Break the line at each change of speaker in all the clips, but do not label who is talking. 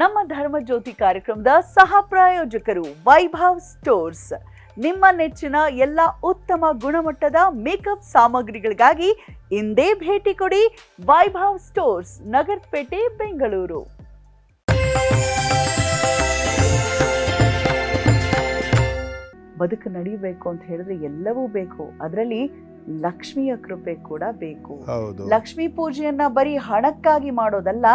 ನಮ್ಮ ಧರ್ಮ ಜ್ಯೋತಿ ಕಾರ್ಯಕ್ರಮದ ಸಹ ಪ್ರಾಯೋಜಕರು ವೈಭವ್ ಸ್ಟೋರ್ಸ್. ನಿಮ್ಮ ನೆಚ್ಚಿನ ಎಲ್ಲ ಉತ್ತಮ ಗುಣಮಟ್ಟದ ಮೇಕಪ್ ಸಾಮಗ್ರಿಗಳಿಗಾಗಿ ಇಂದೇ ಭೇಟಿ ಕೊಡಿ ವೈಭವ್ ಸ್ಟೋರ್ಸ್ ನಗರಪೇಟೆ ಬೆಂಗಳೂರು. ಬದುಕು ನಡಿಬೇಕು ಅಂತ ಹೇಳಿದ್ರೆ ಎಲ್ಲವೂ ಬೇಕು. ಅದರಲ್ಲಿ ಲಕ್ಷ್ಮಿಯ ಕೃಪೆ ಕೂಡ ಬೇಕು. ಲಕ್ಷ್ಮೀ ಪೂಜೆಯನ್ನ ಬರೀ ಹಣಕ್ಕಾಗಿ ಮಾಡೋದಲ್ಲ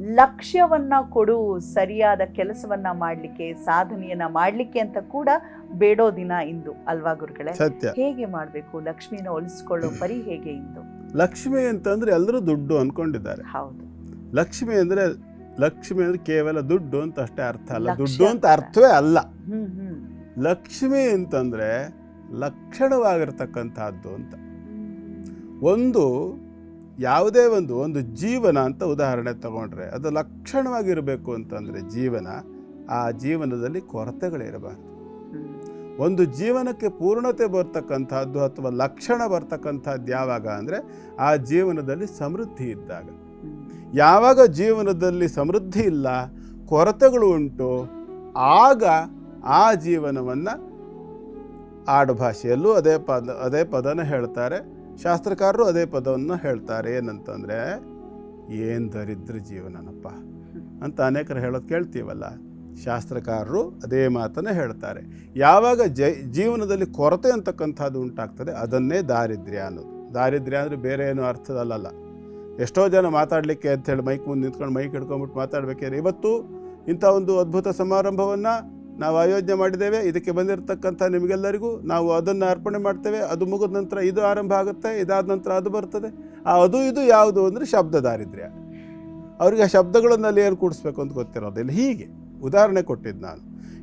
ಲಕ್ಷ್ಯವನ್ನ ಕೊಡು ಸರಿಯಾದ ಕೆಲಸವನ್ನ ಮಾಡ್ಲಿಕ್ಕೆ ಸಾಧನೆಯನ್ನ ಮಾಡ್ಲಿಕ್ಕೆ ಅಂತ ಕೂಡ ಬೇಡೋ ದಿನ ಇಂದು ಅಲ್ವಾ ಗುರುಗಳೇ?
ಸತ್ಯ.
ಹೇಗೆ ಮಾಡಬೇಕು? ಲಕ್ಷ್ಮಿನ ಒಲಿಸ್ಕೊಳ್ಳೋ ಪರಿ ಹೇಗೆ ಇಂದು?
ಲಕ್ಷ್ಮಿ ಅಂತಂದ್ರೆ ಎಲ್ಲರೂ ದುಡ್ಡು ಅನ್ಕೊಂಡಿದ್ದಾರೆ.
ಹೌದು.
ಲಕ್ಷ್ಮಿ ಅಂದ್ರೆ ಲಕ್ಷ್ಮಿ ಅಂದ್ರೆ ಕೇವಲ ದುಡ್ಡು ಅಂತ ಅಷ್ಟೇ ಅರ್ಥ ಅಲ್ಲ. ದುಡ್ಡು ಅಂತ. ಅರ್ಥವೇ ಅಲ್ಲ. ಲಕ್ಷ್ಮಿ ಅಂತಂದ್ರೆ ಲಕ್ಷಣವಾಗಿರ್ತಕ್ಕಂಥದ್ದು ಅಂತ. ಒಂದು ಯಾವುದೇ ಒಂದು ಒಂದು ಜೀವನ ಅಂತ ಉದಾಹರಣೆ ತಗೊಂಡ್ರೆ ಅದು ಲಕ್ಷಣವಾಗಿರಬೇಕು ಅಂತಂದರೆ ಜೀವನ ಆ ಜೀವನದಲ್ಲಿ ಕೊರತೆಗಳಿರಬಾರ್ದು. ಒಂದು ಜೀವನಕ್ಕೆ ಪೂರ್ಣತೆ ಬರ್ತಕ್ಕಂಥದ್ದು ಅಥವಾ ಲಕ್ಷಣ ಬರ್ತಕ್ಕಂಥದ್ದು ಯಾವಾಗ ಅಂದರೆ ಆ ಜೀವನದಲ್ಲಿ ಸಮೃದ್ಧಿ ಇದ್ದಾಗ. ಯಾವಾಗ ಜೀವನದಲ್ಲಿ ಸಮೃದ್ಧಿ ಇಲ್ಲ ಕೊರತೆಗಳು ಉಂಟು ಆಗ ಆ ಜೀವನವನ್ನು ಆಡುಭಾಷೆಯಲ್ಲೂ ಅದೇ ಪದ ಅದೇ ಪದನ ಹೇಳ್ತಾರೆ. ಶಾಸ್ತ್ರಕಾರರು ಅದೇ ಪದವನ್ನು ಹೇಳ್ತಾರೆ ಏನಂತಂದರೆ, ಏನು ದರಿದ್ರ ಜೀವನನಪ್ಪ? ಅಂತ ಅನೇಕರು ಹೇಳೋದು ಕೇಳ್ತೀವಲ್ಲ. ಶಾಸ್ತ್ರಕಾರರು ಅದೇ ಮಾತನ್ನು ಹೇಳ್ತಾರೆ. ಯಾವಾಗ ಜೈ, ಜೀವನದಲ್ಲಿ ಕೊರತೆ ಅಂತಕ್ಕಂಥದ್ದು ಉಂಟಾಗ್ತದೆ, ಅದನ್ನೇ ದಾರಿದ್ರ್ಯ ಅನ್ನೋದು. ದಾರಿದ್ರ್ಯ ಅಂದರೆ ಬೇರೆ ಏನು ಅರ್ಥದಲ್ಲಲ್ಲ. ಎಷ್ಟೋ ಜನ ಮಾತಾಡಲಿಕ್ಕೆ ಅಂತೇಳಿ ಮೈಕ್ ಮುಂದೆ ನಿಂತ್ಕೊಂಡು ಮೈಕ್ ಹಿಡ್ಕೊಂಬಿಟ್ಟು ಮಾತಾಡಬೇಕಾದ್ರೆ ಇವತ್ತು ಇಂಥ ಒಂದು ಅದ್ಭುತ ಸಮಾರಂಭವನ್ನು ನಾವು ಆಯೋಜನೆ ಮಾಡಿದ್ದೇವೆ, ಇದಕ್ಕೆ ಬಂದಿರತಕ್ಕಂಥ ನಿಮಗೆಲ್ಲರಿಗೂ ನಾವು ಅದನ್ನು ಅರ್ಪಣೆ ಮಾಡ್ತೇವೆ. ಅದು ಮುಗಿದ ನಂತರ ಇದು ಆರಂಭ ಆಗುತ್ತೆ, ಇದಾದ ನಂತರ ಅದು ಬರ್ತದೆ. ಆ ಅದು ಇದು ಯಾವುದು ಅಂದರೆ ಶಬ್ದ ದಾರಿದ್ರ್ಯ ಅವರಿಗೆ ಆ ಶಬ್ದಗಳನ್ನಲ್ಲಿ ಏನು ಕೂಡಿಸ್ಬೇಕು ಅಂತ ಗೊತ್ತಿರೋದಿಲ್ಲ. ಹೀಗೆ ಉದಾಹರಣೆ ಕೊಟ್ಟಿದ್ದು ನಾನು.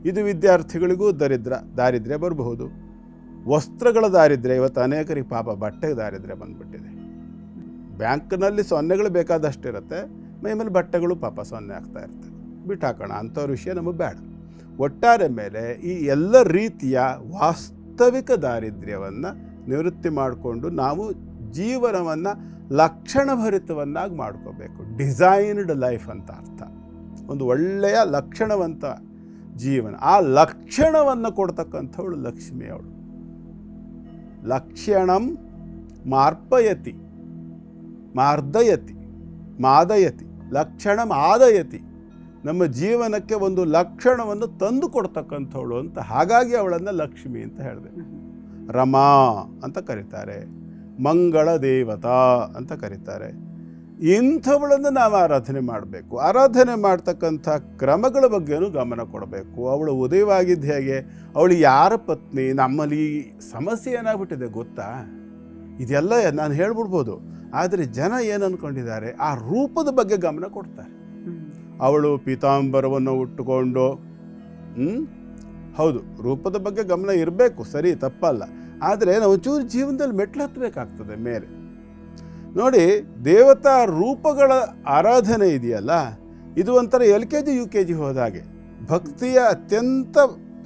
ಇದು ವಿದ್ಯಾರ್ಥಿಗಳಿಗೂ ದರಿದ್ರ ದಾರಿದ್ರ್ಯ ಬರಬಹುದು. ವಸ್ತ್ರಗಳ ದಾರಿದ್ರ್ಯ, ಇವತ್ತು ಅನೇಕರಿಗೆ ಪಾಪ ಬಟ್ಟೆಗೆ ದಾರಿದ್ರ್ಯ ಬಂದುಬಿಟ್ಟಿದೆ. ಬ್ಯಾಂಕ್ನಲ್ಲಿ ಸೊನ್ನೆಗಳು ಬೇಕಾದಷ್ಟಿರುತ್ತೆ ಮೈಮೇಲೆ ಬಟ್ಟೆಗಳು ಪಾಪ ಸೊನ್ನೆ ಆಗ್ತಾ ಇರ್ತವೆ ಬಿಟ್ಟಾಕೋಣ ಅಂಥವ್ರ ವಿಷಯ ನಮಗೆ ಬೇಡ. ಒಟ್ಟಾರೆ ಮೇಲೆ ಈ ಎಲ್ಲ ರೀತಿಯ ವಾಸ್ತವಿಕ ದಾರಿದ್ರ್ಯವನ್ನು ನಿವೃತ್ತಿ ಮಾಡಿಕೊಂಡು ನಾವು ಜೀವನವನ್ನು ಲಕ್ಷಣಭರಿತವನ್ನಾಗಿ ಮಾಡ್ಕೋಬೇಕು. ಡಿಸೈನ್ಡ್ ಲೈಫ್ ಅಂತ ಅರ್ಥ. ಒಂದು ಒಳ್ಳೆಯ ಲಕ್ಷಣವಂತ ಜೀವನ. ಆ ಲಕ್ಷಣವನ್ನು ಕೊಡ್ತಕ್ಕಂಥವಳು ಲಕ್ಷ್ಮಿ ಅವಳು. ಲಕ್ಷಣಂ ಮಾರ್ಪಯತಿ, ಮಾರ್ದಯತಿ, ಮಾದಯತಿ, ಲಕ್ಷಣಂ ಆದಯತಿ. ನಮ್ಮ ಜೀವನಕ್ಕೆ ಒಂದು ಲಕ್ಷಣವನ್ನು ತಂದು ಕೊಡ್ತಕ್ಕಂಥವಳು ಅಂತ ಹಾಗಾಗಿ ಅವಳನ್ನು ಲಕ್ಷ್ಮಿ ಅಂತ ಹೇಳಿದೆ. ರಮಾ ಅಂತ ಕರೀತಾರೆ, ಮಂಗಳ ದೇವತಾ ಅಂತ ಕರೀತಾರೆ. ಇಂಥವಳನ್ನು ನಾವು ಆರಾಧನೆ ಮಾಡಬೇಕು. ಆರಾಧನೆ ಮಾಡ್ತಕ್ಕಂಥ ಕ್ರಮಗಳ ಬಗ್ಗೆನೂ ಗಮನ ಕೊಡಬೇಕು. ಅವಳು ಉದಯವಾಗಿದ್ದು ಹೇಗೆ? ಅವಳು ಯಾರ ಪತ್ನಿ? ನಮ್ಮಲ್ಲಿ ಸಮಸ್ಯೆ ಏನಾಗ್ಬಿಟ್ಟಿದೆ ಗೊತ್ತಾ? ಇದೆಲ್ಲ ನಾನು ಹೇಳ್ಬಿಡ್ಬೋದು. ಆದರೆ ಜನ ಏನು ಅಂದ್ಕೊಂಡಿದ್ದಾರೆ ಆ ರೂಪದ ಬಗ್ಗೆ ಗಮನ ಕೊಡ್ತಾರೆ. ಅವಳು ಪೀತಾಂಬರವನ್ನು ಉಟ್ಟುಕೊಂಡು? ಹೌದು, ರೂಪದ ಬಗ್ಗೆ ಗಮನ ಇರಬೇಕು, ಸರಿ, ತಪ್ಪಲ್ಲ. ಆದರೆ ನಾವು ಚೂರು ಜೀವನದಲ್ಲಿ ಮೆಟ್ಲು ಹತ್ತಬೇಕಾಗ್ತದೆ ಮೇಲೆ. ನೋಡಿ, ದೇವತಾ ರೂಪಗಳ ಆರಾಧನೆ ಇದೆಯಲ್ಲ, ಇದು ಒಂಥರ L K G, U K G ಹೋದಾಗೆ ಭಕ್ತಿಯ ಅತ್ಯಂತ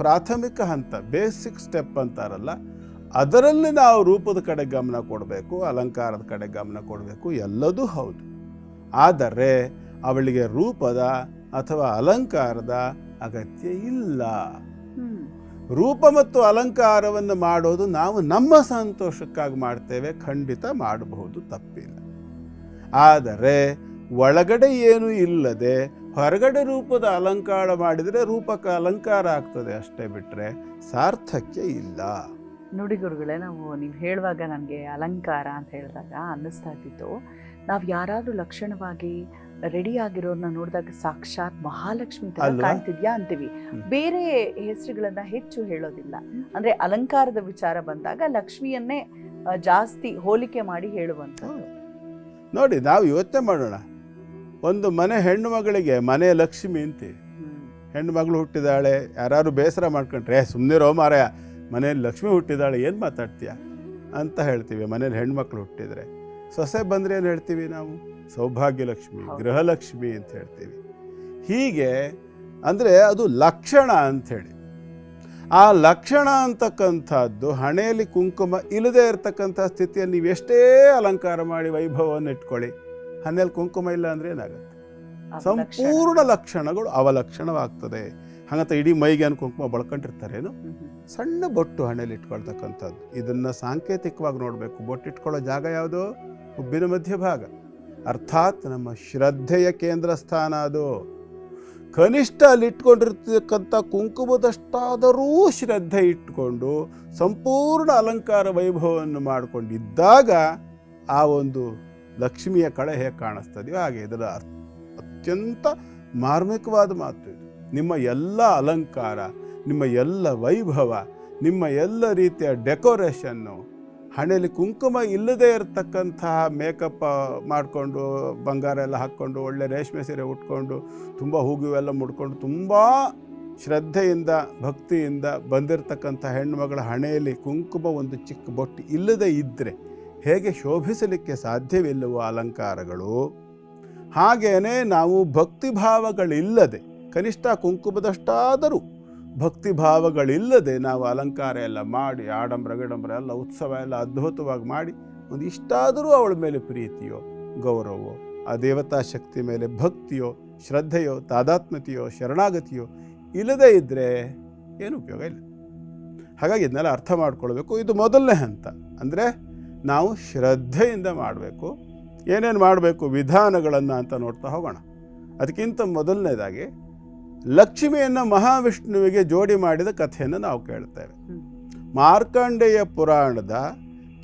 ಪ್ರಾಥಮಿಕ ಹಂತ, ಬೇಸಿಕ್ ಸ್ಟೆಪ್ ಅಂತಾರಲ್ಲ, ಅದರಲ್ಲಿ ನಾವು ರೂಪದ ಕಡೆ ಗಮನ ಕೊಡಬೇಕು, ಅಲಂಕಾರದ ಕಡೆ ಗಮನ ಕೊಡಬೇಕು, ಎಲ್ಲದೂ ಹೌದು. ಆದರೆ ಅವಳಿಗೆ ರೂಪದ ಅಥವಾ ಅಲಂಕಾರದ ಅಗತ್ಯ ಇಲ್ಲ. ರೂಪ ಮತ್ತು ಅಲಂಕಾರವನ್ನು ಮಾಡೋದು ನಾವು ನಮ್ಮ ಸಂತೋಷಕ್ಕಾಗಿ ಮಾಡ್ತೇವೆ ಖಂಡಿತ ಮಾಡಬಹುದು ತಪ್ಪಿಲ್ಲ. ಆದರೆ ಒಳಗಡೆ ಏನು ಇಲ್ಲದೆ ಹೊರಗಡೆ ರೂಪದ ಅಲಂಕಾರ ಮಾಡಿದರೆ ರೂಪಕ್ಕೆ ಅಲಂಕಾರ ಆಗ್ತದೆ ಅಷ್ಟೇ ಬಿಟ್ಟರೆ ಸಾರ್ಥಕ್ಯ ಇಲ್ಲ.
ನೋಡಿ ಗುರುಗಳೇ ನಾವು ನೀವು ಹೇಳುವಾಗ ನನಗೆ ಅಲಂಕಾರ ಅಂತ ಹೇಳಿದಾಗ ಅನ್ನಿಸ್ತಾ ಇದ್ದಿತ್ತು. ನಾವು ಯಾರಾದರೂ ಲಕ್ಷಣವಾಗಿ ರೆಡಿ ಆಗಿರೋರ್ನ ನೋಡಿದಾಗ ಸಾಕ್ಷಾತ್ ಮಹಾಲಕ್ಷ್ಮಿ ತರ? ಕಾಣ್ತಿದ್ಯಾ ಅಂತೀವಿ. ಬೇರೆ ಹೆಸರುಗಳನ್ನ ಹೆಚ್ಚು ಹೇಳೋದಿಲ್ಲ. ಅಂದ್ರೆ ಅಲಂಕಾರದ ವಿಚಾರ ಬಂದಾಗ ಲಕ್ಷ್ಮಿಯನ್ನೇ ಜಾಸ್ತಿ ಹೋಲಿಕೆ ಮಾಡಿ ಹೇಳುವಂಥದ್ದು.
ನೋಡಿ ನಾವು ಯೋಚನೆ ಮಾಡೋಣ. ಒಂದು ಮನೆ ಹೆಣ್ಣು ಮಗಳಿಗೆ ಮನೆ ಲಕ್ಷ್ಮಿ ಅಂತೀವಿ. ಹೆಣ್ಣು ಮಗಳು ಹುಟ್ಟಿದಾಳೆ ಯಾರು ಬೇಸರ ಮಾಡ್ಕೊಂಡ್ರೆ ಸುಮ್ಮನೆ ರೋ ಮಾರಾಯ ಮನೇಲಿ ಲಕ್ಷ್ಮಿ ಹುಟ್ಟಿದಾಳೆ ಏನು ಮಾತಾಡ್ತೀಯ? ಅಂತ ಹೇಳ್ತೀವಿ ಮನೇಲಿ ಹೆಣ್ಮಕ್ಳು ಹುಟ್ಟಿದರೆ. ಸೊಸೆ ಬಂದರೆ ಏನು ಹೇಳ್ತೀವಿ ನಾವು? ಸೌಭಾಗ್ಯ ಲಕ್ಷ್ಮಿ
ಹೌದು.
ಗೃಹಲಕ್ಷ್ಮಿ ಅಂತ ಹೇಳ್ತೀವಿ. ಹೀಗೆ ಅಂದರೆ ಅದು ಲಕ್ಷಣ ಅಂಥೇಳಿ. ಆ ಲಕ್ಷಣ ಅಂತಕ್ಕಂಥದ್ದು ಹಣೆಯಲ್ಲಿ ಕುಂಕುಮ ಇಲ್ಲದೆ ಇರತಕ್ಕಂಥ ಸ್ಥಿತಿಯಲ್ಲಿ ನೀವು ಎಷ್ಟೇ ಅಲಂಕಾರ ಮಾಡಿ ವೈಭವವನ್ನು ಇಟ್ಕೊಳ್ಳಿ ಹಣೆಯಲ್ಲಿ ಕುಂಕುಮ ಇಲ್ಲ ಅಂದರೆ ಏನಾಗುತ್ತೆ? ಸಂಪೂರ್ಣ ಲಕ್ಷಣಗಳು ಅವಲಕ್ಷಣವಾಗ್ತದೆ. ಹಾಗಂತ ಇಡೀ ಮೈಗೆ ಅನ್ ಕುಂಕುಮ ಬಳ್ಕೊಂಡಿರ್ತಾರೇನು. ಸಣ್ಣ ಬೊಟ್ಟು ಹಣೆಯಲ್ಲಿ ಇಟ್ಕೊಳ್ತಕ್ಕಂಥದ್ದು. ಇದನ್ನು ಸಾಂಕೇತಿಕವಾಗಿ ನೋಡಬೇಕು. ಬೊಟ್ಟು ಇಟ್ಕೊಳ್ಳೋ ಜಾಗ ಯಾವುದು? ಹುಬ್ಬಿನ ಮಧ್ಯಭಾಗ. ಅರ್ಥಾತ್ ನಮ್ಮ ಶ್ರದ್ಧೆಯ ಕೇಂದ್ರ ಸ್ಥಾನ ಅದು. ಕನಿಷ್ಠ ಅಲ್ಲಿಟ್ಕೊಂಡಿರ್ತಕ್ಕಂಥ ಕುಂಕುಮದಷ್ಟಾದರೂ ಶ್ರದ್ಧೆ ಇಟ್ಕೊಂಡು ಸಂಪೂರ್ಣ ಅಲಂಕಾರ ವೈಭವವನ್ನು ಮಾಡಿಕೊಂಡಿದ್ದಾಗ ಆ ಒಂದು ಲಕ್ಷ್ಮಿಯ ಕಳೆ ಹೇಗೆ ಕಾಣಿಸ್ತದೆಯೋ ಹಾಗೆ ಇದರ ಅತ್ಯಂತ ಮಾರ್ಮಿಕವಾದ ಮಾತು ನಿಮ್ಮ ಎಲ್ಲ ಅಲಂಕಾರ, ನಿಮ್ಮ ಎಲ್ಲ ವೈಭವ, ನಿಮ್ಮ ಎಲ್ಲ ರೀತಿಯ ಡೆಕೋರೇಷನ್ನು ಹಣೆಯಲ್ಲಿ ಕುಂಕುಮ ಇಲ್ಲದೆ ಇರತಕ್ಕಂತಹ ಮೇಕಪ್ ಮಾಡಿಕೊಂಡು, ಬಂಗಾರ ಎಲ್ಲ ಹಾಕ್ಕೊಂಡು, ಒಳ್ಳೆ ರೇಷ್ಮೆ ಸೀರೆ ಉಟ್ಕೊಂಡು, ತುಂಬ ಹೂಗು ಎಲ್ಲ ಮುಡ್ಕೊಂಡು, ತುಂಬ ಶ್ರದ್ಧೆಯಿಂದ, ಭಕ್ತಿಯಿಂದ ಬಂದಿರತಕ್ಕಂಥ ಹೆಣ್ಣುಮಗಳ ಹಣೆಯಲ್ಲಿ ಕುಂಕುಮ ಒಂದು ಚಿಕ್ಕ ಬೊಟ್ಟು ಇಲ್ಲದೆ ಇದ್ದರೆ ಹೇಗೆ ಶೋಭಿಸಲಿಕ್ಕೆ ಸಾಧ್ಯವಿಲ್ಲವೋ ಅಲಂಕಾರಗಳು? ಹಾಗೇನೆ ನಾವು ಭಕ್ತಿಭಾವಗಳಿಲ್ಲದೆ ಕನಿಷ್ಠ ಕುಂಕುಮದಷ್ಟಾದರೂ ಭಕ್ತಿಭಾವಗಳಿಲ್ಲದೆ ನಾವು ಅಲಂಕಾರ ಎಲ್ಲ ಮಾಡಿ, ಆಡಂಬರ ಗಿಡಂಬರ ಎಲ್ಲ ಉತ್ಸವ ಎಲ್ಲ ಅದ್ಭುತವಾಗಿ ಮಾಡಿ, ಒಂದು ಇಷ್ಟಾದರೂ ಅವಳ ಮೇಲೆ ಪ್ರೀತಿಯೋ ಗೌರವೋ ಆ ದೇವತಾ ಶಕ್ತಿ ಮೇಲೆ ಭಕ್ತಿಯೋ, ಶ್ರದ್ಧೆಯೋ, ತಾದಾತ್ಮ್ಯತೆಯೋ, ಶರಣಾಗತಿಯೋ ಇಲ್ಲದೇ ಇದ್ದರೆ ಏನು ಉಪಯೋಗ ಇಲ್ಲ. ಹಾಗಾಗಿ ಇದನ್ನೆಲ್ಲ ಅರ್ಥ ಮಾಡ್ಕೊಳ್ಬೇಕು. ಇದು ಮೊದಲನೇ ಹಂತ. ಅಂದರೆ ನಾವು ಶ್ರದ್ಧೆಯಿಂದ ಮಾಡಬೇಕು. ಏನೇನು ಮಾಡಬೇಕು, ವಿಧಾನಗಳನ್ನು ಅಂತ ನೋಡ್ತಾ ಹೋಗೋಣ. ಅದಕ್ಕಿಂತ ಮೊದಲನೇದಾಗಿ ಲಕ್ಷ್ಮಿಯನ್ನು ಮಹಾವಿಷ್ಣುವಿಗೆ ಜೋಡಿ ಮಾಡಿದ ಕಥೆಯನ್ನು ನಾವು ಕೇಳ್ತೇವೆ. ಮಾರ್ಕಂಡೇಯ ಪುರಾಣದ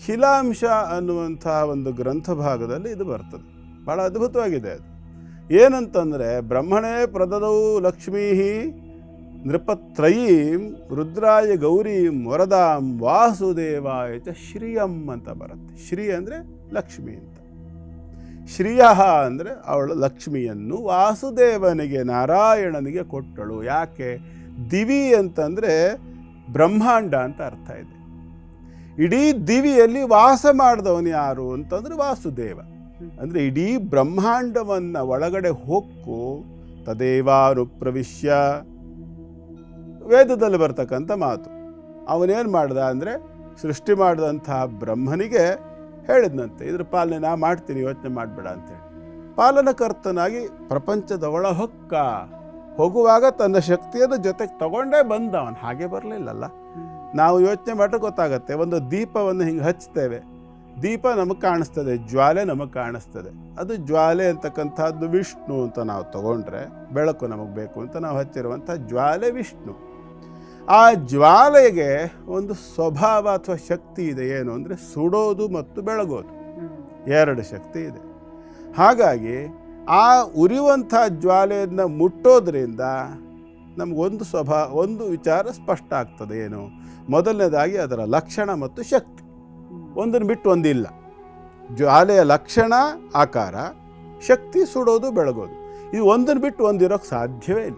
ಖಿಲಾಂಶ ಅನ್ನುವಂಥ ಒಂದು ಗ್ರಂಥ ಭಾಗದಲ್ಲಿ ಇದು ಬರ್ತದೆ. ಭಾಳ ಅದ್ಭುತವಾಗಿದೆ ಅದು. ಏನಂತಂದರೆ, ಬ್ರಹ್ಮಣೇ ಪ್ರದದೌ ಲಕ್ಷ್ಮೀ ನೃಪತ್ರಯೀಂ ರುದ್ರಾಯ ಗೌರೀಂ ವರದಾಂ ವಾಸುದೇವಾಯ ಶ್ರಿಯಂ ಅಂತ ಬರುತ್ತೆ. ಶ್ರೀ ಅಂದರೆ ಲಕ್ಷ್ಮೀ ಶ್ರಿಯ ಅಂದರೆ ಅವಳು ಲಕ್ಷ್ಮಿಯನ್ನು ವಾಸುದೇವನಿಗೆ ನಾರಾಯಣನಿಗೆ ಕೊಟ್ಟಳು. ಯಾಕೆ? ದಿವಿ ಅಂತಂದರೆ ಬ್ರಹ್ಮಾಂಡ ಅಂತ ಅರ್ಥ ಇದೆ. ಇಡೀ ದಿವಿಯಲ್ಲಿ ವಾಸ ಮಾಡಿದವನು ಯಾರು ಅಂತಂದರೆ ವಾಸುದೇವ. ಅಂದರೆ ಇಡೀ ಬ್ರಹ್ಮಾಂಡವನ್ನು ಒಳಗಡೆ ಹೊಕ್ಕು ತದೇವಾರು ಪ್ರವಿಶ್ಯ ವೇದದಲ್ಲಿ ಬರ್ತಕ್ಕಂಥ ಮಾತು. ಅವನೇನು ಮಾಡ್ದ ಅಂದರೆ ಸೃಷ್ಟಿ ಮಾಡಿದಂತಹ ಬ್ರಹ್ಮನಿಗೆ ಹೇಳಿದ್ನಂತೆ, ಇದ್ರ ಪಾಲನೆ ನಾ ಮಾಡ್ತೀನಿ, ಯೋಚನೆ ಮಾಡಬೇಡ ಅಂತೇಳಿ. ಪಾಲನಕರ್ತನಾಗಿ ಪ್ರಪಂಚದ ಒಳ ಹೊಕ್ಕ ಹೋಗುವಾಗ ತನ್ನ ಶಕ್ತಿಯನ್ನು ಜೊತೆಗೆ ತಗೊಂಡೇ ಬಂದ ಅವನು ಹಾಗೆ ಬರಲಿಲ್ಲಲ್ಲ. ನಾವು ಯೋಚನೆ ಮಾಡಿದ್ರೆ ಗೊತ್ತಾಗತ್ತೆ, ಒಂದು ದೀಪವನ್ನು ಹಿಂಗೆ ಹಚ್ತೇವೆ. ದೀಪ ನಮಗೆ ಕಾಣಿಸ್ತದೆ, ಜ್ವಾಲೆ ನಮಗೆ ಕಾಣಿಸ್ತದೆ. ಅದು ಜ್ವಾಲೆ ಅಂತಕ್ಕಂಥದ್ದು ವಿಷ್ಣು ಅಂತ ನಾವು ತಗೊಂಡ್ರೆ ಬೆಳಕು ನಮಗೆ ಬೇಕು ಅಂತ ನಾವು ಹಚ್ಚಿರುವಂಥ ಜ್ವಾಲೆ ವಿಷ್ಣು. ಆ ಜ್ವಾಲೆಗೆ ಒಂದು ಸ್ವಭಾವ ಅಥವಾ ಶಕ್ತಿ ಇದೆ ಏನು ಅಂದರೆ ಸುಡೋದು ಮತ್ತು ಬೆಳಗೋದು. ಎರಡು ಶಕ್ತಿ ಇದೆ. ಹಾಗಾಗಿ ಆ ಉರಿಯುವಂಥ ಜ್ವಾಲೆಯನ್ನು ಮುಟ್ಟೋದ್ರಿಂದ ನಮಗೊಂದು ಸ್ವಭಾವ ಒಂದು ವಿಚಾರ ಸ್ಪಷ್ಟ ಆಗ್ತದೆ ಏನು? ಮೊದಲನೇದಾಗಿ ಅದರ ಲಕ್ಷಣ ಮತ್ತು ಶಕ್ತಿ. ಒಂದನ್ನು ಬಿಟ್ಟು ಒಂದಿಲ್ಲ. ಜ್ವಾಲೆಯ ಲಕ್ಷಣ, ಆಕಾರ, ಶಕ್ತಿ ಸುಡೋದು, ಬೆಳಗೋದು. ಇದು ಒಂದನ್ನು ಬಿಟ್ಟು ಒಂದಿರೋಕ್ಕೆ ಸಾಧ್ಯವೇ ಇಲ್ಲ.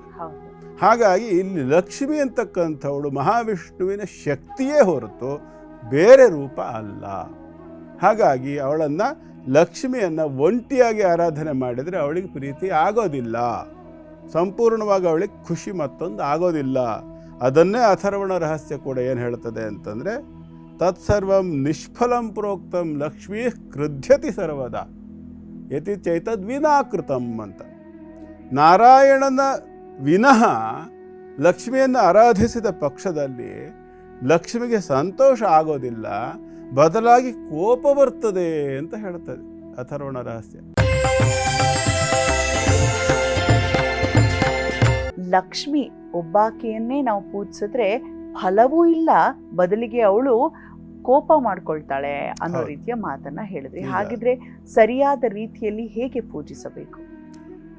ಹಾಗಾಗಿ ಇಲ್ಲಿ ಲಕ್ಷ್ಮಿ ಅಂತಕ್ಕಂಥವಳು ಮಹಾವಿಷ್ಣುವಿನ ಶಕ್ತಿಯೇ ಹೊರತು ಬೇರೆ ರೂಪ ಅಲ್ಲ. ಹಾಗಾಗಿ ಅವಳನ್ನು ಲಕ್ಷ್ಮಿಯನ್ನು ಒಂಟಿಯಾಗಿ ಆರಾಧನೆ ಮಾಡಿದರೆ ಅವಳಿಗೆ ಪ್ರೀತಿ ಆಗೋದಿಲ್ಲ. ಸಂಪೂರ್ಣವಾಗಿ ಅವಳಿಗೆ ಖುಷಿ ಮತ್ತೊಂದು ಆಗೋದಿಲ್ಲ. ಅದನ್ನೇ ಅಥರ್ವಣ ರಹಸ್ಯ ಕೂಡ ಏನು ಹೇಳ್ತದೆ ಅಂತಂದರೆ, ತತ್ಸರ್ವಂ ನಿಷ್ಫಲಂ ಪ್ರೋಕ್ತಂ ಲಕ್ಷ್ಮೀ ಕೃಧ್ಯತಿ ಸರ್ವದ ಯತಿ ಚೈತದ್ ವಿನಾಕೃತಂ ಅಂತ. ನಾರಾಯಣನ ವಿನಃ ಲಕ್ಷ್ಮಿಯನ್ನು ಆರಾಧಿಸಿದ ಪಕ್ಷದಲ್ಲಿ ಲಕ್ಷ್ಮಿಗೆ ಸಂತೋಷ ಆಗೋದಿಲ್ಲ ಬದಲಾಗಿ ಕೋಪ ಬರ್ತದೆ ಅಂತ ಹೇಳ್ತದೆ ಅಥರ್ವಣ ರಹಸ್ಯ.
ಲಕ್ಷ್ಮಿ ಒಬ್ಬಾಕೆಯನ್ನೇ ನಾವು ಪೂಜಿಸಿದ್ರೆ ಫಲವೂ ಇಲ್ಲ ಬದಲಿಗೆ ಅವಳು ಕೋಪ ಮಾಡ್ಕೊಳ್ತಾಳೆ ಅನ್ನೋ ರೀತಿಯ ಮಾತನ್ನ ಹೇಳಿದ್ರಿ. ಹಾಗಿದ್ರೆ ಸರಿಯಾದ ರೀತಿಯಲ್ಲಿ ಹೇಗೆ ಪೂಜಿಸಬೇಕು?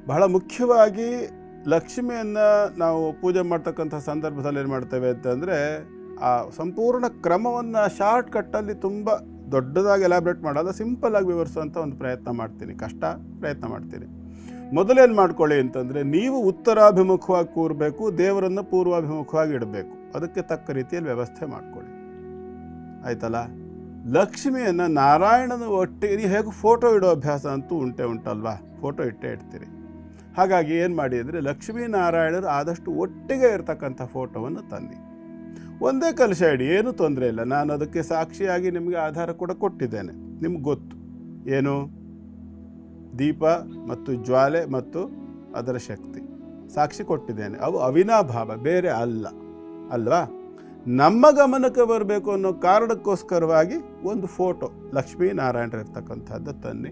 ಬಹಳ ಮುಖ್ಯವಾಗಿ ಲಕ್ಷ್ಮಿಯನ್ನು ನಾವು ಪೂಜೆ ಮಾಡ್ತಕ್ಕಂಥ ಸಂದರ್ಭದಲ್ಲಿ ಏನು ಮಾಡ್ತೇವೆ ಅಂತಂದರೆ ಆ ಸಂಪೂರ್ಣ ಕ್ರಮವನ್ನು ಶಾರ್ಟ್ ಕಟ್ಟಲ್ಲಿ ತುಂಬ ದೊಡ್ಡದಾಗಿ ಎಲಾಬ್ರೇಟ್ ಮಾಡೋದು ಸಿಂಪಲ್ಲಾಗಿ ವಿವರಿಸುವಂಥ ಒಂದು ಪ್ರಯತ್ನ ಮಾಡ್ತೀನಿ. ಕಷ್ಟ, ಪ್ರಯತ್ನ ಮಾಡ್ತೀನಿ. ಮೊದಲೇನು ಮಾಡ್ಕೊಳ್ಳಿ ಅಂತಂದರೆ ನೀವು ಉತ್ತರಾಭಿಮುಖವಾಗಿ ಕೂರಬೇಕು, ದೇವರನ್ನು ಪೂರ್ವಾಭಿಮುಖವಾಗಿ ಇಡಬೇಕು. ಅದಕ್ಕೆ ತಕ್ಕ ರೀತಿಯಲ್ಲಿ ವ್ಯವಸ್ಥೆ ಮಾಡ್ಕೊಳ್ಳಿ. ಆಯ್ತಲ್ಲ? ಲಕ್ಷ್ಮಿಯನ್ನು ನಾರಾಯಣನ ಒಟ್ಟಿಗೆ ಹೇಗೂ ಫೋಟೋ ಇಡೋ ಅಭ್ಯಾಸ ಅಂತೂ ಉಂಟೆ ಉಂಟಲ್ವಾ? ಫೋಟೋ ಇಟ್ಟೇ ಇಡ್ತೀರಿ. ಹಾಗಾಗಿ ಏನು ಮಾಡಿ ಅಂದರೆ ಲಕ್ಷ್ಮೀನಾರಾಯಣರು ಆದಷ್ಟು ಒಟ್ಟಿಗೆ ಇರತಕ್ಕಂಥ ಫೋಟೋವನ್ನು ತನ್ನಿ ಒಂದೇ ಕಲಶ ಇಡಿ, ಏನೂ ತೊಂದರೆ ಇಲ್ಲ. ನಾನು ಅದಕ್ಕೆ ಸಾಕ್ಷಿಯಾಗಿ ನಿಮಗೆ ಆಧಾರ ಕೂಡ ಕೊಟ್ಟಿದ್ದೇನೆ. ನಿಮ್ಗೆ ಗೊತ್ತು. ಏನು? ದೀಪ ಮತ್ತು ಜ್ವಾಲೆ ಮತ್ತು ಅದರ ಶಕ್ತಿ. ಸಾಕ್ಷಿ ಕೊಟ್ಟಿದ್ದೇನೆ. ಅವು ಅವಿನಾಭಾವ, ಬೇರೆ ಅಲ್ಲ. ಅಲ್ವಾ? ನಮ್ಮ ಗಮನಕ್ಕೆ ಬರಬೇಕು ಅನ್ನೋ ಕಾರಣಕ್ಕೋಸ್ಕರವಾಗಿ ಒಂದು ಫೋಟೋ ಲಕ್ಷ್ಮೀನಾರಾಯಣರು ಇರ್ತಕ್ಕಂಥದ್ದು ತನ್ನಿ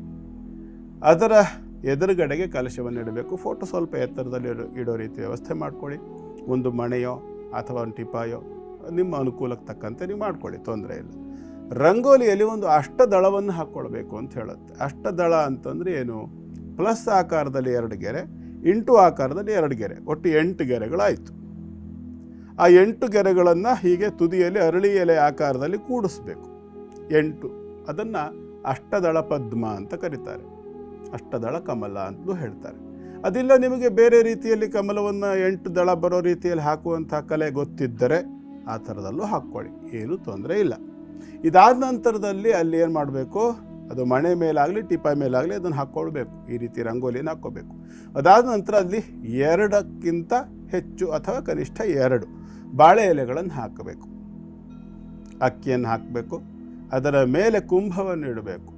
ಅದರ ಎದುರುಗಡೆಗೆ ಕಲಶವನ್ನು ಇಡಬೇಕು. ಫೋಟೋ ಸ್ವಲ್ಪ ಎತ್ತರದಲ್ಲಿ ಇಡೋ ರೀತಿ ವ್ಯವಸ್ಥೆ ಮಾಡ್ಕೊಳ್ಳಿ. ಒಂದು ಮಣೆಯೋ ಅಥವಾ ಒಂದು ಟಿಪಾಯೋ ನಿಮ್ಮ ಅನುಕೂಲಕ್ಕೆ ತಕ್ಕಂತೆ ನೀವು ಮಾಡ್ಕೊಳ್ಳಿ, ತೊಂದರೆ ಇಲ್ಲ. ರಂಗೋಲಿಯಲ್ಲಿ ಒಂದು ಅಷ್ಟದಳವನ್ನು ಹಾಕ್ಕೊಳ್ಬೇಕು ಅಂತ ಹೇಳುತ್ತೆ. ಅಷ್ಟದಳ ಅಂತಂದರೆ ಏನು? ಪ್ಲಸ್ ಆಕಾರದಲ್ಲಿ ಎರಡು ಗೆರೆ, ಇಂಟು ಆಕಾರದಲ್ಲಿ ಎರಡು ಗೆರೆ, ಒಟ್ಟು ಎಂಟು ಗೆರೆಗಳಾಯಿತು. ಆ ಎಂಟು ಗೆರೆಗಳನ್ನು ಹೀಗೆ ತುದಿಯಲ್ಲಿ, ಅರಳಿ ಎಲೆ ಆಕಾರದಲ್ಲಿ ಕೂಡಿಸ್ಬೇಕು. ಎಂಟು, ಅದನ್ನು ಅಷ್ಟದಳ ಪದ್ಮ ಅಂತ ಕರೀತಾರೆ. ಅಷ್ಟದಳ ಕಮಲ ಅಂತಲೂ ಹೇಳ್ತಾರೆ. ಅದಿಲ್ಲ ನಿಮಗೆ ಬೇರೆ ರೀತಿಯಲ್ಲಿ ಕಮಲವನ್ನು ಎಂಟು ದಳ ಬರೋ ರೀತಿಯಲ್ಲಿ ಹಾಕುವಂಥ ಕಲೆ ಗೊತ್ತಿದ್ದರೆ ಆ ಥರದಲ್ಲೂ ಹಾಕ್ಕೊಳ್ಳಿ, ಏನೂ ತೊಂದರೆ ಇಲ್ಲ. ಇದಾದ ನಂತರದಲ್ಲಿ ಅಲ್ಲಿ ಏನು ಮಾಡಬೇಕು? ಅದು ಮಣೆ ಮೇಲಾಗಲಿ ಟಿಪಾಯ್ ಮೇಲಾಗಲಿ ಅದನ್ನು ಹಾಕ್ಕೊಳ್ಬೇಕು, ಈ ರೀತಿ ರಂಗೋಲಿಯನ್ನು ಹಾಕ್ಕೋಬೇಕು ಅದಾದ ನಂತರ ಅಲ್ಲಿ ಎರಡಕ್ಕಿಂತ ಹೆಚ್ಚು ಅಥವಾ ಕನಿಷ್ಠ ಎರಡು ಬಾಳೆ ಎಲೆಗಳನ್ನು ಹಾಕಬೇಕು. ಅಕ್ಕಿಯನ್ನು ಹಾಕಬೇಕು, ಅದರ ಮೇಲೆ ಕುಂಭವನ್ನು ಇಡಬೇಕು.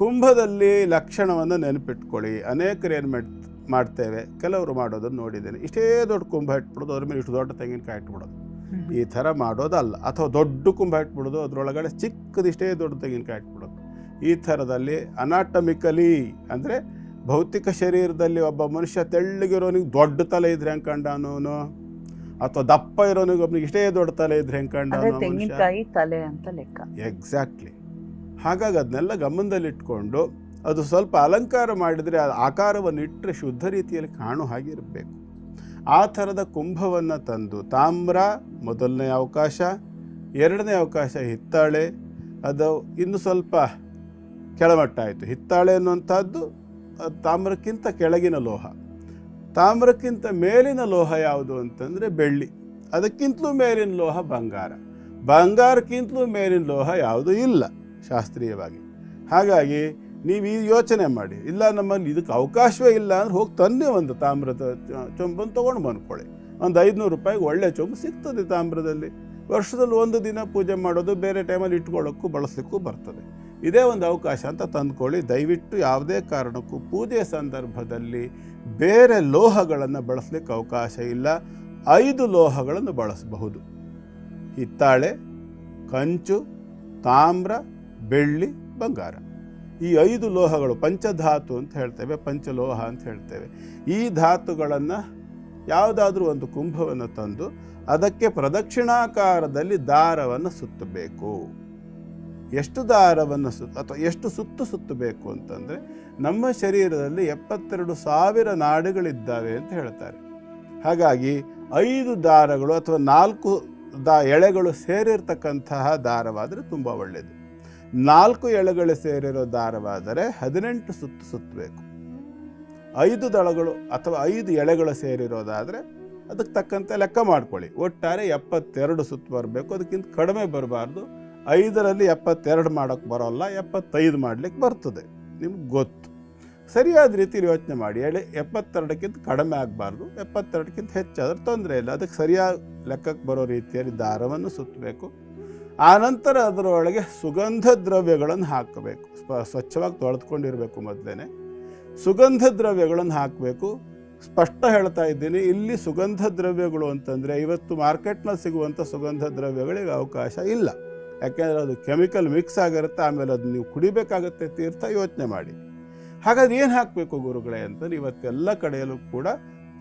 ಕುಂಭದಲ್ಲಿ ಲಕ್ಷಣವನ್ನು ನೆನಪಿಟ್ಕೊಳ್ಳಿ. ಅನೇಕರು ಏನು ಮಾಡ್ ಮಾಡ್ತೇವೆ. ಕೆಲವರು ಮಾಡೋದನ್ನು ನೋಡಿದ್ದೇನೆ. ಇಷ್ಟೇ ದೊಡ್ಡ ಕುಂಭ ಇಟ್ಬಿಡೋದು ಅದ್ರ ಮೇಲೆ ಇಷ್ಟು ದೊಡ್ಡ ತೆಂಗಿನಕಾಯಿ ಇಟ್ಬಿಡೋದು. ಈ ಥರ ಮಾಡೋದಲ್ಲ. ಅಥವಾ ದೊಡ್ಡ ಕುಂಭ ಇಟ್ಬಿಡೋದು ಅದರೊಳಗಡೆ ಚಿಕ್ಕದಿಷ್ಟೇ ದೊಡ್ಡ ತೆಂಗಿನಕಾಯಿ ಇಟ್ಬಿಡೋದು. ಈ ಥರದಲ್ಲಿ ಅನಾಟಮಿಕಲಿ ಅಂದರೆ ಭೌತಿಕ ಶರೀರದಲ್ಲಿ ಒಬ್ಬ ಮನುಷ್ಯ ತೆಳ್ಳಗಿರೋನಿಗೆ ದೊಡ್ಡ ತಲೆ ಇದ್ರೆ ಹೆಂಗೆ ಕಂಡವನು ಅಥವಾ ದಪ್ಪ ಇರೋನಿಗೆ ಒಬ್ಬನಿಗೆ ಇಷ್ಟೇ ದೊಡ್ಡ ತಲೆ ಇದ್ರೆ ಹೆಂಗೆ
ತೆಂಗಿನಕಾಯಿ ತಲೆ ಅಂತ ಲೆಕ್ಕ.
ಎಕ್ಸಾಕ್ಟ್ಲಿ ಹಾಗಾಗಿ ಅದನ್ನೆಲ್ಲ ಗಮನದಲ್ಲಿಟ್ಕೊಂಡು ಅದು ಸ್ವಲ್ಪ ಅಲಂಕಾರ ಮಾಡಿದರೆ ಆ ಆಕಾರವನ್ನು ಇಟ್ಟರೆ ಶುದ್ಧ ರೀತಿಯಲ್ಲಿ ಕಾಣೋ ಹಾಗೆ ಇರಬೇಕು. ಆ ಥರದ ಕುಂಭವನ್ನು ತಂದು ತಾಮ್ರ, ಮೊದಲನೇ ಅವಕಾಶ, ಎರಡನೇ ಅವಕಾಶ ಹಿತ್ತಾಳೆ, ಅದು ಇನ್ನು ಸ್ವಲ್ಪ ಕೆಳಮಟ್ಟ ಆಯಿತು ಹಿತ್ತಾಳೆ ಅನ್ನುವಂಥದ್ದು ತಾಮ್ರಕ್ಕಿಂತ ಕೆಳಗಿನ ಲೋಹ. ತಾಮ್ರಕ್ಕಿಂತ ಮೇಲಿನ ಲೋಹ ಯಾವುದು ಅಂತಂದರೆ ಬೆಳ್ಳಿ. ಅದಕ್ಕಿಂತಲೂ ಮೇಲಿನ ಲೋಹ ಬಂಗಾರ. ಬಂಗಾರಕ್ಕಿಂತಲೂ ಮೇಲಿನ ಲೋಹ ಯಾವುದೂ ಇಲ್ಲ. ಶಾಸ್ತ್ರೀಯವಾಗಿ. ಹಾಗಾಗಿ ನೀವು ಈ ಯೋಚನೆ ಮಾಡಿ, ಇಲ್ಲ ನಮ್ಮಲ್ಲಿ ಇದಕ್ಕೆ ಅವಕಾಶವೇ ಇಲ್ಲ ಅಂದ್ರೆ ಹೋಗಿ ತನ್ನೇ ಒಂದು ತಾಮ್ರದ ಚೊಂಬನ್ನು ತೊಗೊಂಡು ಬಂದ್ಕೊಳ್ಳಿ. ಒಂದು ಐದುನೂರು ರೂಪಾಯಿಗೆ ಒಳ್ಳೆ ಚೊಂಬು ಸಿಗ್ತದೆ ತಾಮ್ರದಲ್ಲಿ. ವರ್ಷದಲ್ಲಿ ಒಂದು ದಿನ ಪೂಜೆ ಮಾಡೋದು ಬೇರೆ ಟೈಮಲ್ಲಿ ಇಟ್ಕೊಳ್ಳೋಕ್ಕೂ ಬಳಸಲಿಕ್ಕೂ ಬರ್ತದೆ. ಇದೇ ಒಂದು ಅವಕಾಶ ಅಂತ ತಂದ್ಕೊಳ್ಳಿ. ದಯವಿಟ್ಟು ಯಾವುದೇ ಕಾರಣಕ್ಕೂ ಪೂಜೆ ಸಂದರ್ಭದಲ್ಲಿ ಬೇರೆ ಲೋಹಗಳನ್ನು ಬಳಸಲಿಕ್ಕೆ ಅವಕಾಶ ಇಲ್ಲ. ಐದು ಲೋಹಗಳನ್ನು ಬಳಸಬಹುದು. ಹಿತ್ತಾಳೆ, ಕಂಚು, ತಾಮ್ರ ಬೆಳ್ಳಿ ಬಂಗಾರ. ಈ ಐದು ಲೋಹಗಳು ಪಂಚಧಾತು ಅಂತ ಹೇಳ್ತೇವೆ, ಪಂಚಲೋಹ ಅಂತ ಹೇಳ್ತೇವೆ. ಈ ಧಾತುಗಳನ್ನು ಯಾವುದಾದ್ರೂ ಒಂದು ಕುಂಭವನ್ನು ತಂದು ಅದಕ್ಕೆ ಪ್ರದಕ್ಷಿಣಾಕಾರದಲ್ಲಿ ದಾರವನ್ನು ಸುತ್ತಬೇಕು. ಎಷ್ಟು ದಾರವನ್ನು ಸುತ್ತ ಅಥವಾ ಎಷ್ಟು ಸುತ್ತು ಸುತ್ತಬೇಕು ಅಂತಂದರೆ ನಮ್ಮ ಶರೀರದಲ್ಲಿ ಎಪ್ಪತ್ತೆರಡು ಸಾವಿರ ನಾಡುಗಳಿದ್ದಾವೆ ಅಂತ ಹೇಳ್ತಾರೆ. ಹಾಗಾಗಿ ಐದು ದಾರಗಳು ಅಥವಾ ನಾಲ್ಕು ದಾ ಎಳೆಗಳು ಸೇರಿರ್ತಕ್ಕಂತಹ ದಾರವಾದರೆ ತುಂಬ ಒಳ್ಳೆಯದು ನಾಲ್ಕು ಎಳೆಗಳು ಸೇರಿರೋ ದಾರವಾದರೆ ಹದಿನೆಂಟು ಸುತ್ತು ಸುತ್ತಬೇಕು. ಐದು ದಳಗಳು ಅಥವಾ ಐದು ಎಳೆಗಳು ಸೇರಿರೋದಾದರೆ ಅದಕ್ಕೆ ತಕ್ಕಂತೆ ಲೆಕ್ಕ ಮಾಡ್ಕೊಳ್ಳಿ. ಒಟ್ಟಾರೆ ಎಪ್ಪತ್ತೆರಡು ಸುತ್ತು ಬರಬೇಕು. ಅದಕ್ಕಿಂತ ಕಡಿಮೆ ಬರಬಾರ್ದು. ಐದರಲ್ಲಿ ಎಪ್ಪತ್ತೆರಡು ಮಾಡೋಕ್ಕೆ ಬರೋಲ್ಲ, ಎಪ್ಪತ್ತೈದು ಮಾಡಲಿಕ್ಕೆ ಬರ್ತದೆ. ನಿಮ್ಗೆ ಗೊತ್ತು. ಸರಿಯಾದ ರೀತಿಯಲ್ಲಿ ಯೋಚನೆ ಮಾಡಿ. ಎಳೆ ಎಪ್ಪತ್ತೆರಡಕ್ಕಿಂತ ಕಡಿಮೆ ಆಗಬಾರ್ದು. ಎಪ್ಪತ್ತೆರಡಕ್ಕಿಂತ ಹೆಚ್ಚಾದ್ರೆ ತೊಂದರೆ ಇಲ್ಲ. ಅದಕ್ಕೆ ಸರಿಯಾಗಿ ಲೆಕ್ಕಕ್ಕೆ ಬರೋ ರೀತಿಯಲ್ಲಿ ದಾರವನ್ನು ಸುತ್ತಬೇಕು. ಆನಂತರ ಅದರೊಳಗೆ ಸುಗಂಧ ದ್ರವ್ಯಗಳನ್ನು ಹಾಕಬೇಕು. ಸ್ವಚ್ಛವಾಗಿ ತೊಳೆದುಕೊಂಡಿರಬೇಕು ಮೊದಲೇ ಸುಗಂಧ ದ್ರವ್ಯಗಳನ್ನು ಹಾಕಬೇಕು. ಸ್ಪಷ್ಟ ಹೇಳ್ತಾ ಇದ್ದೀನಿ, ಇಲ್ಲಿ ಸುಗಂಧ ದ್ರವ್ಯಗಳು ಅಂತಂದರೆ ಇವತ್ತು ಮಾರ್ಕೆಟ್ನಲ್ಲಿ ಸಿಗುವಂಥ ಸುಗಂಧ ದ್ರವ್ಯಗಳಿಗೆ ಅವಕಾಶ ಇಲ್ಲ. ಯಾಕೆಂದರೆ ಅದು ಕೆಮಿಕಲ್ ಮಿಕ್ಸ್ ಆಗಿರುತ್ತೆ, ಆಮೇಲೆ ಅದು ನೀವು ಕುಡಿಬೇಕಾಗತ್ತೆ ತೀರ್ಥ ಯೋಚನೆ ಮಾಡಿ. ಹಾಗಾದ್ರೆ ಏನು ಹಾಕಬೇಕು ಗುರುಗಳೇ ಅಂತ ಇವತ್ತೆಲ್ಲ ಕಡೆಯಲ್ಲೂ ಕೂಡ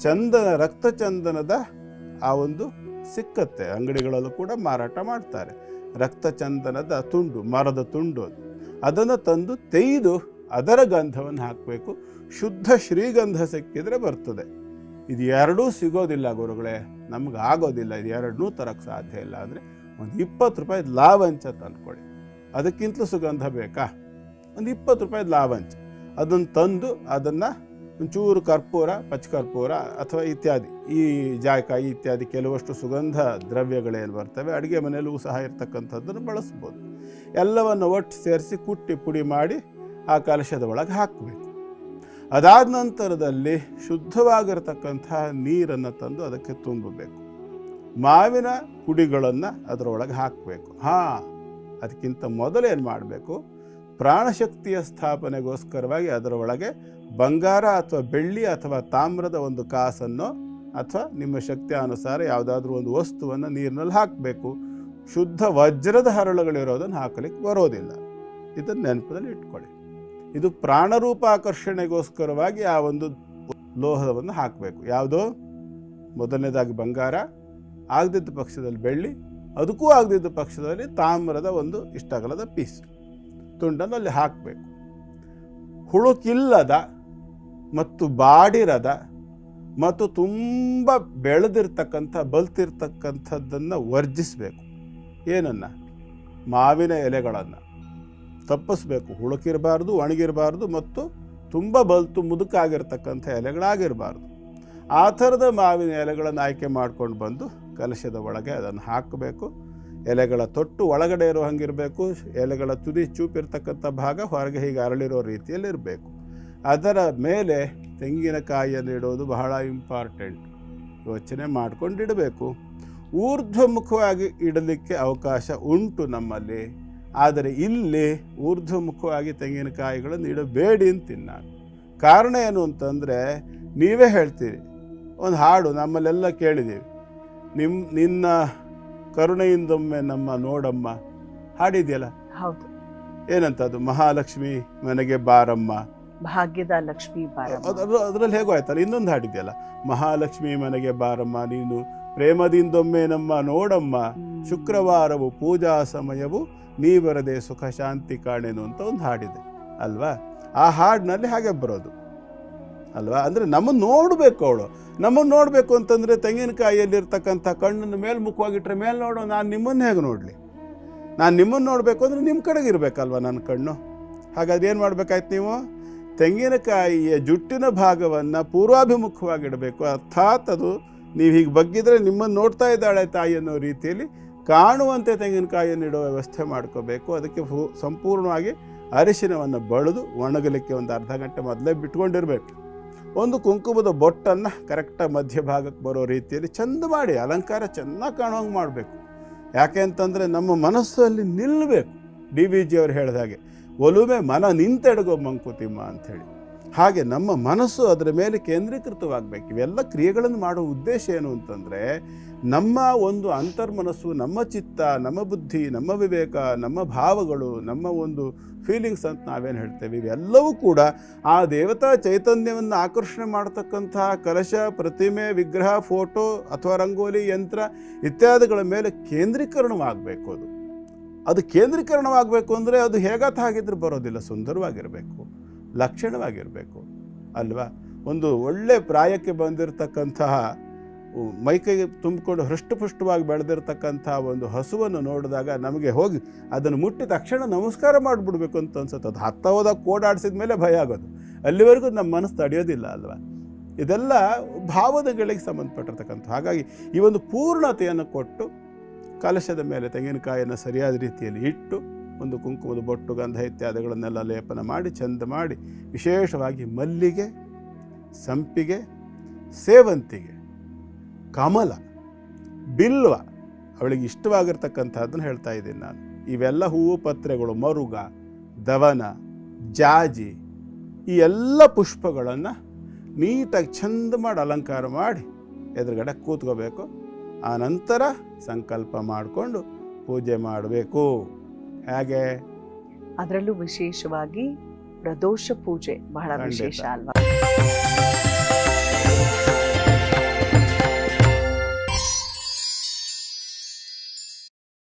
ಚಂದನ ರಕ್ತ ಚಂದನದ ಆ ಒಂದು ಸಿಕ್ಕತ್ತೆ. ಅಂಗಡಿಗಳಲ್ಲೂ ಕೂಡ ಮಾರಾಟ ಮಾಡ್ತಾರೆ. ರಕ್ತ ಚಂದನದ ತುಂಡು, ಮರದ ತುಂಡು ಅದು. ಅದನ್ನು ತಂದು ತೆಯ್ದು ಅದರ ಗಂಧವನ್ನು ಹಾಕಬೇಕು. ಶುದ್ಧ ಶ್ರೀಗಂಧ ಸಿಕ್ಕಿದರೆ ಬರ್ತದೆ. ಇದು ಎರಡೂ ಸಿಗೋದಿಲ್ಲ ಗುರುಗಳೇ. ನಮ್ಗೆ ಆಗೋದಿಲ್ಲ. ಇದು ಎರಡನ್ನೂ ತರಕ್ಕೆ ಸಾಧ್ಯ ಇಲ್ಲ ಅಂದರೆ ಒಂದು ಇಪ್ಪತ್ತು ರೂಪಾಯಿ ಲಾವಂಚ ತಂದ್ಕೊಳ್ಳಿ ಅದಕ್ಕಿಂತಲೂ ಸುಗಂಧ ಬೇಕಾ? ಒಂದು ಇಪ್ಪತ್ತು ರೂಪಾಯಿ ಲಾವಂಚ. ಅದನ್ನು ತಂದು ಅದನ್ನು ಒಂಚೂರು ಕರ್ಪೂರ ಪಚ್ಚಕರ್ಪೂರ ಅಥವಾ ಇತ್ಯಾದಿ. ಈ ಜಾಯಕಾಯಿ ಇತ್ಯಾದಿ ಕೆಲವಷ್ಟು ಸುಗಂಧ ದ್ರವ್ಯಗಳೇನು ಬರ್ತವೆ. ಅಡುಗೆ ಮನೆಯಲ್ಲೂ ಸಹ ಇರ್ತಕ್ಕಂಥದ್ದನ್ನು ಬಳಸ್ಬೋದು. ಎಲ್ಲವನ್ನು ಒಟ್ಟು ಸೇರಿಸಿ ಕುಟ್ಟಿ ಪುಡಿ ಮಾಡಿ ಆ ಕಲಶದ ಒಳಗೆ ಹಾಕಬೇಕು. ಅದಾದ ನಂತರದಲ್ಲಿ ಶುದ್ಧವಾಗಿರತಕ್ಕಂತಹ ನೀರನ್ನು ತಂದು ಅದಕ್ಕೆ ತುಂಬಬೇಕು. ಮಾವಿನ ಪುಡಿಗಳನ್ನು ಅದರೊಳಗೆ ಹಾಕಬೇಕು. ಹಾಂ, ಅದಕ್ಕಿಂತ ಮೊದಲು ಏನು ಮಾಡಬೇಕು ಪ್ರಾಣಶಕ್ತಿಯ ಸ್ಥಾಪನೆಗೋಸ್ಕರವಾಗಿ ಅದರ ಒಳಗೆ ಬಂಗಾರ ಅಥವಾ ಬೆಳ್ಳಿ ಅಥವಾ ತಾಮ್ರದ ಒಂದು ಕಾಸನ್ನು ಅಥವಾ ನಿಮ್ಮ ಶಕ್ತಿ ಅನುಸಾರ ಯಾವುದಾದ್ರೂ ಒಂದು ವಸ್ತುವನ್ನು ನೀರಿನಲ್ಲಿ ಹಾಕಬೇಕು. ಶುದ್ಧ ವಜ್ರದ ಹರಳುಗಳಿರೋದನ್ನು ಹಾಕಲಿಕ್ಕೆ ಬರೋದಿಲ್ಲ. ಇದನ್ನು ನೆನಪದಲ್ಲಿ ಇಟ್ಕೊಳ್ಳಿ. ಇದು ಪ್ರಾಣರೂಪ ಆಕರ್ಷಣೆಗೋಸ್ಕರವಾಗಿ ಆ ಒಂದು ಲೋಹವನ್ನು ಹಾಕಬೇಕು. ಯಾವುದು? ಮೊದಲನೇದಾಗಿ ಬಂಗಾರ, ಆಗದಿದ್ದ ಪಕ್ಷದಲ್ಲಿ ಬೆಳ್ಳಿ, ಅದಕ್ಕೂ ಆಗದಿದ್ದ ಪಕ್ಷದಲ್ಲಿ ತಾಮ್ರದ ಒಂದು ಇಷ್ಟಗಲದ ಪೀಸ್. ತುಂಡನ್ನು ಅಲ್ಲಿ ಹಾಕಬೇಕು. ಹುಳುಕಿಲ್ಲದ ಮತ್ತು ಬಾಡಿರದ ಮತ್ತು ತುಂಬ ಬೆಳೆದಿರ್ತಕ್ಕಂಥ, ಬಲ್ತಿರ್ತಕ್ಕಂಥದ್ದನ್ನು ವರ್ಜಿಸಬೇಕು. ಏನನ್ನು? ಮಾವಿನ ಎಲೆಗಳನ್ನು. ತಪ್ಪಿಸ್ಬೇಕು. ಹುಳುಕಿರಬಾರ್ದು, ಒಣಗಿರಬಾರ್ದು ಮತ್ತು ತುಂಬ ಬಲ್ತು ಮುದುಕಾಗಿರ್ತಕ್ಕಂಥ ಎಲೆಗಳಾಗಿರಬಾರ್ದು. ಆ ಥರದ ಮಾವಿನ ಎಲೆಗಳನ್ನು ಆಯ್ಕೆ ಮಾಡ್ಕೊಂಡು ಬಂದು ಕಲಶದ ಒಳಗೆ ಅದನ್ನು ಹಾಕಬೇಕು. ಎಲೆಗಳ ತೊಟ್ಟು ಒಳಗಡೆ ಇರೋ ಹಂಗಿರಬೇಕು, ಎಲೆಗಳ ತುದಿ ಚೂಪಿರ್ತಕ್ಕಂಥ ಭಾಗ ಹೊರಗೆ ಹೀಗೆ ಅರಳಿರೋ ರೀತಿಯಲ್ಲಿ ಇರಬೇಕು ಅದರ ಮೇಲೆ ತೆಂಗಿನಕಾಯಿಯಲ್ಲಿ ಇಡೋದು ಬಹಳ ಇಂಪಾರ್ಟೆಂಟ್ ಯೋಚನೆ ಮಾಡ್ಕೊಂಡಿಡಬೇಕು. ಊರ್ಧ್ವಮುಖವಾಗಿ ಇಡಲಿಕ್ಕೆ ಅವಕಾಶ ಉಂಟು ನಮ್ಮಲ್ಲಿ. ಆದರೆ ಇಲ್ಲಿ ಊರ್ಧ್ವಮುಖವಾಗಿ ತೆಂಗಿನಕಾಯಿಗಳನ್ನು ಇಡಬೇಡಿ ಅಂತೀನಿ ನಾನು ಕಾರಣ ಏನು ಅಂತಂದರೆ, ನೀವೇ ಹೇಳ್ತೀರಿ. ಒಂದು ಹಾಡು ನಮ್ಮಲ್ಲೆಲ್ಲ ಕೇಳಿದ್ದೀವಿ. ನಿಮ್ಮ ನಿನ್ನ ಕರುಣೆಯಿಂದೊಮ್ಮೆ ನಮ್ಮ ನೋಡಮ್ಮ ಹಾಡಿದ್ಯಲ್ಲ?
ಹೌದು.
ಏನಂತ ಅದು ಮಹಾಲಕ್ಷ್ಮಿ ಮನೆಗೆ ಬಾರಮ್ಮ.
ಭಾಗ್ಯದ ಲಕ್ಷ್ಮಿ.
ಅದರಲ್ಲಿ ಹೇಗೋ ಆಯ್ತಲ್ಲ? ಇನ್ನೊಂದು ಹಾಡಿದ್ಯಲ್ಲ? ಮಹಾಲಕ್ಷ್ಮಿ ಮನೆಗೆ ಬಾರಮ್ಮ ನೀನು ಪ್ರೇಮದಿಂದೊಮ್ಮೆ ನಮ್ಮ ನೋಡಮ್ಮ. ಶುಕ್ರವಾರವು ಪೂಜಾ ಸಮಯವು ನೀ ಬರದೆ ಸುಖ ಶಾಂತಿ ಕಾಣೆನು ಅಂತ ಒಂದು ಹಾಡಿದೆ. ಅಲ್ವಾ? ಆ ಹಾಡಿನಲ್ಲಿ ಹಾಗೆ ಬರೋದು. ಅಲ್ವಾ? ಅಂದರೆ ನಮ್ಮನ್ನು ನೋಡಬೇಕು ಅವಳು. ನಮ್ಮನ್ನು ನೋಡಬೇಕು ಅಂತಂದರೆ ತೆಂಗಿನಕಾಯಿಯಲ್ಲಿರ್ತಕ್ಕಂಥ ಕಣ್ಣನ್ನು ಮೇಲ್ಮುಖವಾಗಿಟ್ರೆ ಮೇಲೆ ನೋಡೋ, ನಾನು ನಿಮ್ಮನ್ನು ಹೇಗೆ ನೋಡಲಿ? ನಾನು ನಿಮ್ಮನ್ನು ನೋಡಬೇಕು ಅಂದರೆ ನಿಮ್ಮ ಕಡೆಗೆ ಇರಬೇಕಲ್ವ ನನ್ನ ಕಣ್ಣು? ಹಾಗಾದ್ರೆ ಏನು ಮಾಡಬೇಕಾಯ್ತು ನೀವು? ತೆಂಗಿನಕಾಯಿಯ ಜುಟ್ಟಿನ ಭಾಗವನ್ನು ಪೂರ್ವಾಭಿಮುಖವಾಗಿಡಬೇಕು. ಅರ್ಥಾತ್ ಅದು ನೀವು ಹೀಗೆ ಬಗ್ಗಿದ್ರೆ ನಿಮ್ಮನ್ನು ನೋಡ್ತಾ ಇದ್ದಾಳೆ ತಾಯಿ ಅನ್ನೋ ರೀತಿಯಲ್ಲಿ ಕಾಣುವಂತೆ ತೆಂಗಿನಕಾಯಿಯನ್ನು ಇಡೋ ವ್ಯವಸ್ಥೆ ಮಾಡ್ಕೋಬೇಕು. ಅದಕ್ಕೆ ಸಂಪೂರ್ಣವಾಗಿ ಅರಿಶಿನವನ್ನು ಬಳಿದು ಒಣಗಲಿಕ್ಕೆ ಒಂದು ಅರ್ಧ ಗಂಟೆ ಮೊದಲೇ ಬಿಟ್ಕೊಂಡಿರಬೇಕು. ಒಂದು ಕುಂಕುಮದ ಬೊಟ್ಟನ್ನು ಕರೆಕ್ಟಾಗಿ ಮಧ್ಯಭಾಗಕ್ಕೆ ಬರೋ ರೀತಿಯಲ್ಲಿ ಚಂದ ಮಾಡಿ, ಅಲಂಕಾರ ಚೆನ್ನಾಗಿ ಕಾಣೋಂಗೆ ಮಾಡಬೇಕು. ಯಾಕೆ ಅಂತಂದರೆ ನಮ್ಮ ಮನಸ್ಸು ಅಲ್ಲಿ ನಿಲ್ಲಬೇಕು ಡಿ ವಿ ಜಿ ಅವರು ಹೇಳಿದ ಹಾಗೆ ಒಲುಮೆ ಮನ ನಿಂತೆಡಗೋ ಮಂಕುತಿಮ್ಮ ಅಂಥೇಳಿ. ಹಾಗೆ ನಮ್ಮ ಮನಸ್ಸು ಅದರ ಮೇಲೆ ಕೇಂದ್ರೀಕೃತವಾಗಬೇಕು. ಇವೆಲ್ಲ ಕ್ರಿಯೆಗಳನ್ನು ಮಾಡೋ ಉದ್ದೇಶ ಏನು ಅಂತಂದರೆ, ನಮ್ಮ ಒಂದು ಅಂತರ್ಮನಸ್ಸು, ನಮ್ಮ ಚಿತ್ತ, ನಮ್ಮ ಬುದ್ಧಿ, ನಮ್ಮ ವಿವೇಕ, ನಮ್ಮ ಭಾವಗಳು, ನಮ್ಮ ಒಂದು ಫೀಲಿಂಗ್ಸ್ ಅಂತ ನಾವೇನು ಹೇಳ್ತೇವೆ? ಇವೆಲ್ಲವೂ ಕೂಡ ಆ ದೇವತಾ ಚೈತನ್ಯವನ್ನು ಆಕರ್ಷಣೆ ಮಾಡತಕ್ಕಂತಹ ಕಲಶ, ಪ್ರತಿಮೆ, ವಿಗ್ರಹ, ಫೋಟೋ ಅಥವಾ ರಂಗೋಲಿ, ಯಂತ್ರ ಇತ್ಯಾದಿಗಳ ಮೇಲೆ ಕೇಂದ್ರೀಕರಣವಾಗಬೇಕು ಅದು. ಅದು ಕೇಂದ್ರೀಕರಣವಾಗಬೇಕು ಅಂದರೆ ಅದು ಹೇಗಾತ ಹಾಗಿದ್ರೆ ಬರೋದಿಲ್ಲ. ಸುಂದರವಾಗಿರಬೇಕು. ಲಕ್ಷಣವಾಗಿರಬೇಕು. ಅಲ್ವಾ? ಒಂದು ಒಳ್ಳೆ ಪ್ರಾಯಕ್ಕೆ ಬಂದಿರತಕ್ಕಂತಹ ಮೈಕೈಗೆ ತುಂಬಿಕೊಂಡು ಹೃಷ್ಟಪುಷ್ಟವಾಗಿ ಬೆಳೆದಿರ್ತಕ್ಕಂಥ ಒಂದು ಹಸುವನ್ನು ನೋಡಿದಾಗ ನಮಗೆ ಹೋಗಿ ಅದನ್ನು ಮುಟ್ಟಿದ ತಕ್ಷಣ ನಮಸ್ಕಾರ ಮಾಡಿಬಿಡ್ಬೇಕು ಅಂತ ಅನ್ಸುತ್ತೆ. ಅದು ಹತ್ತ ಹೋದಾಗ ಕೋಡಾಡಿಸಿದ ಮೇಲೆ ಭಯ ಆಗೋದು. ಅಲ್ಲಿವರೆಗೂ ನಮ್ಮ ಮನಸ್ಸು ತಡೆಯೋದಿಲ್ಲ ಅಲ್ವಾ? ಇದೆಲ್ಲ ಭಾವನೆಗಳಿಗೆ ಸಂಬಂಧಪಟ್ಟಿರ್ತಕ್ಕಂಥ ಹಾಗಾಗಿ ಈ ಒಂದು ಪೂರ್ಣತೆಯನ್ನು ಕೊಟ್ಟು ಕಲಶದ ಮೇಲೆ ತೆಂಗಿನಕಾಯಿಯನ್ನು ಸರಿಯಾದ ರೀತಿಯಲ್ಲಿ ಇಟ್ಟು ಒಂದು ಕುಂಕುಮದ ಬೊಟ್ಟು, ಗಂಧ ಇತ್ಯಾದಿಗಳನ್ನೆಲ್ಲ ಲೇಪನ ಮಾಡಿ, ಚಂದ ಮಾಡಿ ವಿಶೇಷವಾಗಿ ಮಲ್ಲಿಗೆ, ಸಂಪಿಗೆ, ಸೇವಂತಿಗೆ ಕಮಲ ಬಿಲ್ವ ಅವಳಿಗೆ ಇಷ್ಟವಾಗಿರ್ತಕ್ಕಂಥದ್ದನ್ನು ಹೇಳ್ತಾ ಇದ್ದೀನಿ ನಾನು. ಇವೆಲ್ಲ ಹೂವು ಪತ್ರೆಗಳು ಮರುಗ ದವನ ಜಾಜಿ ಈ ಎಲ್ಲ ಪುಷ್ಪಗಳನ್ನು ನೀಟಾಗಿ ಚಂದ ಮಾಡಿ ಅಲಂಕಾರ ಮಾಡಿ ಎದುರುಗಡೆ ಕೂತ್ಕೋಬೇಕು. ಆನಂತರ ನಂತರ ಸಂಕಲ್ಪ ಮಾಡಿಕೊಂಡು ಪೂಜೆ ಮಾಡಬೇಕು. ಹೇಗೆ?
ಅದರಲ್ಲೂ ವಿಶೇಷವಾಗಿ ಪ್ರದೋಷ ಪೂಜೆ ಬಹಳ ವಿಶೇಷ ಅಲ್ವಾ?